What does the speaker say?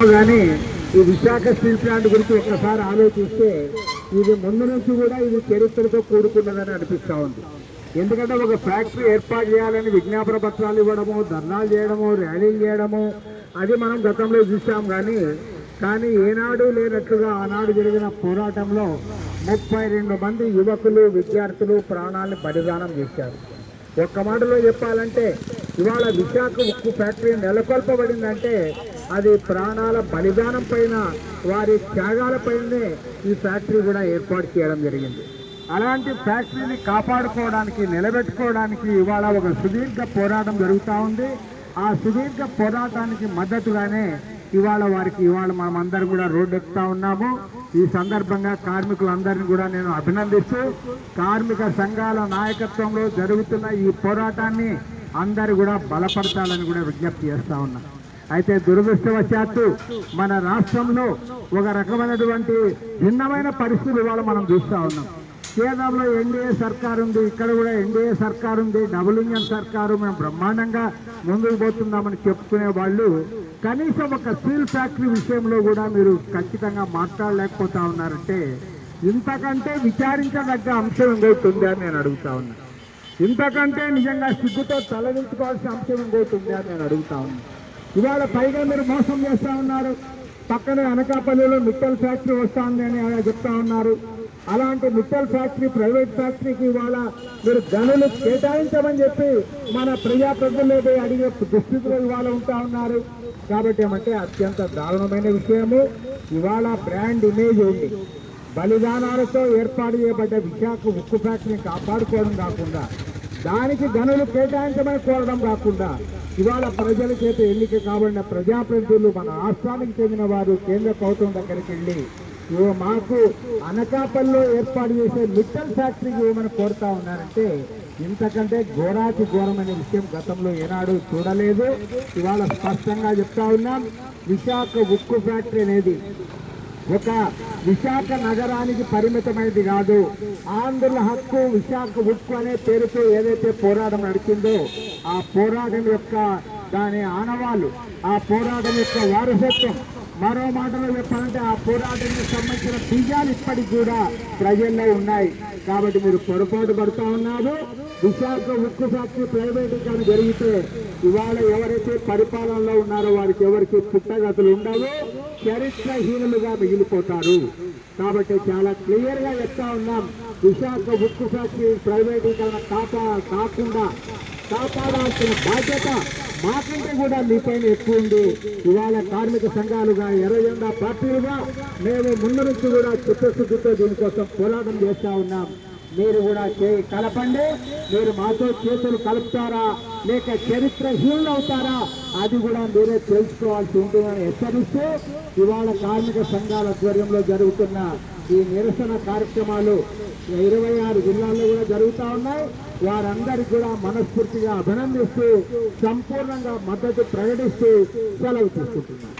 కానీ ఈ Visakha steel plant గురించి ఒకసారి ఆలోచిస్తే ఇది ముందు నుంచి కూడా ఇది చరిత్రతో కూడుకున్నదని అనిపిస్తా ఉంది. ఎందుకంటే ఒక ఫ్యాక్టరీ ఏర్పాటు చేయాలని విజ్ఞాపన పత్రాలు ఇవ్వడము ధర్నాలు చేయడము ర్యాలీలు చేయడము అది మనం గతంలో చూసాం కానీ కానీ ఏనాడు లేనట్లుగా ఆనాడు జరిగిన పోరాటంలో ముప్పై రెండు మంది యువకులు విద్యార్థులు ప్రాణాలను బలిదానం చేశారు. ఒక్క మాటలో చెప్పాలంటే ఇవాళ విశాఖ ఉక్కు ఫ్యాక్టరీ నెలకొల్పబడిందంటే అది ప్రాణాల బలిదానం పైన వారి త్యాగాల పైనే ఈ ఫ్యాక్టరీ కూడా ఏర్పాటు చేయడం జరిగింది. అలాంటి ఫ్యాక్టరీని కాపాడుకోవడానికి నిలబెట్టుకోవడానికి ఇవాళ ఒక సుదీర్ఘ పోరాటం జరుగుతూ ఉంది. ఆ సుదీర్ఘ పోరాటానికి మద్దతుగానే ఇవాళ వారికి ఇవాళ మనం కూడా రోడ్డు ఎక్కుతా ఉన్నాము. ఈ సందర్భంగా కార్మికులందరినీ కూడా నేను అభినందిస్తూ కార్మిక సంఘాల నాయకత్వంలో జరుగుతున్న ఈ పోరాటాన్ని అందరు కూడా బలపరచాలని కూడా విజ్ఞప్తి చేస్తా ఉన్నా. అయితే దురదృష్టవశాత్తు మన రాష్ట్రంలో ఒక రకమైనటువంటి భిన్నమైన పరిస్థితులు ఇవాళ మనం చూస్తూ ఉన్నాం. కేంద్రంలో ఎన్డీఏ సర్కారు ఉంది ఇక్కడ కూడా ఎన్డీఏ సర్కారు ఉంది డబుల్ ఇంజన్ సర్కారు మేము బ్రహ్మాండంగా ముందుకు పోతున్నామని చెప్పుకునే వాళ్ళు. కనీసం ఒక స్టీల్ ఫ్యాక్టరీ విషయంలో కూడా మీరు ఖచ్చితంగా మాట్లాడలేకపోతా ఉన్నారంటే ఇంతకంటే విచారించదగ్గ అంశం ఇంకోటి అని నేను అడుగుతా ఉన్నా. ఇంతకంటే నిజంగా సిగ్గుతో తలదించుకోవాల్సిన అంశం ఇంకోటి అని నేను అడుగుతా ఉన్నా. ఇవాళ పైగా మీరు మోసం చేస్తూ ఉన్నారు. పక్కనే అనకాపల్లిలో మిట్టల్ ఫ్యాక్టరీ వస్తుంది అని ఆయన చెప్తా ఉన్నారు. అలాంటి మిట్టల్ ఫ్యాక్టరీ ప్రైవేట్ ఫ్యాక్టరీకి ఇవాళ మీరు గనులు కేటాయించమని చెప్పి మన ప్రజాప్రతినిధులు అడిగే దుస్థితిలో ఇవాళ ఉంటా ఉన్నారు. కాబట్టి ఏమంటే అత్యంత దారుణమైన విషయము. ఇవాళ బ్రాండ్ ఇమేజ్ ఉంది. బలిదానాలతో ఏర్పాటు చేయబడ్డ విశాఖ ఉక్కు ఫ్యాక్టరీని కాపాడుకోవడం కాకుండా దానికి గనులు కేటాయించమని కోరడం కాకుండా ఇవాళ ప్రజల చేత ఎన్నిక కాబడిన ప్రజాప్రతినిధులు మన రాష్ట్రానికి చెందిన వారు కేంద్ర ప్రభుత్వం దగ్గరికి వెళ్ళి ఇవ్వ మాకు అనకాపల్లిలో ఏర్పాటు చేసే మిట్టల్ ఫ్యాక్టరీకి ఏమని కోరుతా ఉన్నారంటే ఇంతకంటే ఘోరాతి ఘోరమైన విషయం గతంలో ఏనాడు చూడలేదు. ఇవాళ స్పష్టంగా చెప్తా ఉన్నాం విశాఖ ఉక్కు ఫ్యాక్టరీ అనేది ఒక విశాఖ నగరానికి పరిమితమైనది కాదు. ఆంధ్రుల హక్కు విశాఖ ఉక్కు అనే పేరుతో ఏదైతే పోరాటం నడిచిందో ఆ పోరాటం యొక్క దాని ఆనవాళ్ళు ఆ పోరాటం యొక్క వారసత్వం. మరో మాటలో చెప్పాలంటే ఆ పోరాటానికి సంబంధించిన బీజాలు ఇప్పటికి కూడా ప్రజల్లో ఉన్నాయి. కాబట్టి మీరు పొరపాటు పడుతూ ఉన్నారు. విశాఖ ఉక్కు ఫ్యాక్టరీ ప్రైవేటీకరణ జరిగితే ఇవాళ ఎవరైతే పరిపాలనలో ఉన్నారో వారికి ఎవరికి పుట్టగతులు ఉండవు చరిత్రహీనులుగా మిగిలిపోతారు. కాబట్టి చాలా క్లియర్గా చెప్తా ఉన్నాం. విశాఖ ఉక్కు ఫ్యాక్టరీ ప్రైవేటీకరణ కాపా కాకుండా కాపాడాల్సిన బాధ్యత మాకంటే కూడా మీపైన ఎక్కువ ఉంది. ఇవాళ కార్మిక సంఘాలుగా ఎర్రజెండా పార్టీలుగా మేము ముందు నుంచి కూడా చిత్తశుద్ధితో దీనికోసం పోరాటం చేస్తా ఉన్నాం. మీరు కూడా చేయి కలపండి. మీరు మాతో చేతులు కలుపుతారా? లేక చరిత్రహీనులు అవుతారా? అది కూడా మీరే తెలుసుకోవాల్సి ఉంటుందని హెచ్చరిస్తూ ఇవాళ కార్మిక సంఘాల ఆధ్వర్యంలో జరుగుతున్న ఈ నిరసన కార్యక్రమాలు ఇరవై ఆరు జిల్లాల్లో కూడా జరుగుతూ ఉన్నాయి. వారందరికీ కూడా మనస్ఫూర్తిగా అభినందిస్తూ సంపూర్ణంగా మద్దతు ప్రకటిస్తూ సెలవు తీసుకుంటున్నారు